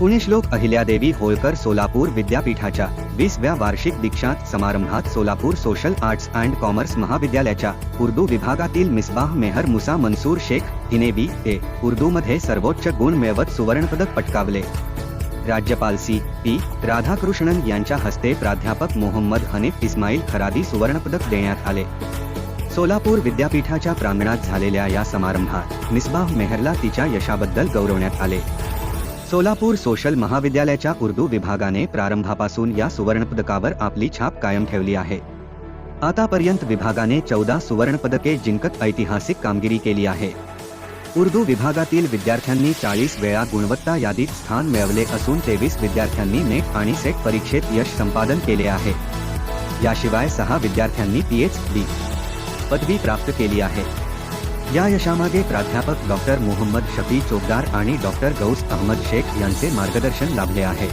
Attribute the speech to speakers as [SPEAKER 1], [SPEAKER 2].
[SPEAKER 1] पुण्यश्लोक अहिल्यादेवी होळकर सोलापूर विद्यापीठाच्या वीसव्या वार्षिक दीक्षांत समारंभात Solapur social arts and commerce महाविद्यालयाच्या उर्दू विभागातील मिसबाह मेहर मुसा मनसूर शेख हिने बी ए उर्दूमध्ये सर्वोच्च गुण मिळवत सुवर्णपदक पटकावले. राज्यपाल सी पी राधाकृष्णन यांच्या हस्ते प्राध्यापक मोहम्मद हनीफ इस्माईल खरादी सुवर्णपदक देण्यात आले. सोलापूर विद्यापीठाच्या प्रांगणात झालेल्या या समारंभात मिसबाह मेहरला तिच्या यशाबद्दल गौरवण्यात आले. सोलापूर सोशल महाविद्यालयाच्या उर्दू विभागाने प्रारंभापासून या सुवर्णपदकावर आपली छाप कायम ठेवली आहे. आतापर्यंत विभागाने चौदा सुवर्णपदके जिंकत ऐतिहासिक कामगिरी केली आहे. उर्दू विभागातील विद्यार्थ्यांनी चाळीस वेळा गुणवत्ता यादीत स्थान मिळवले असून तेवीस विद्यार्थ्यांनी नेट आणि सेट परीक्षेत यश संपादन केले आहे. याशिवाय सहा विद्यार्थ्यांनी पीएच डी पदवी प्राप्त केली आहे. या यशामागे प्राध्यापक डॉक्टर मोहम्मद शफी चोपदार आणि डॉक्टर गौस अहमद शेख यांचे मार्गदर्शन लाभले आहे.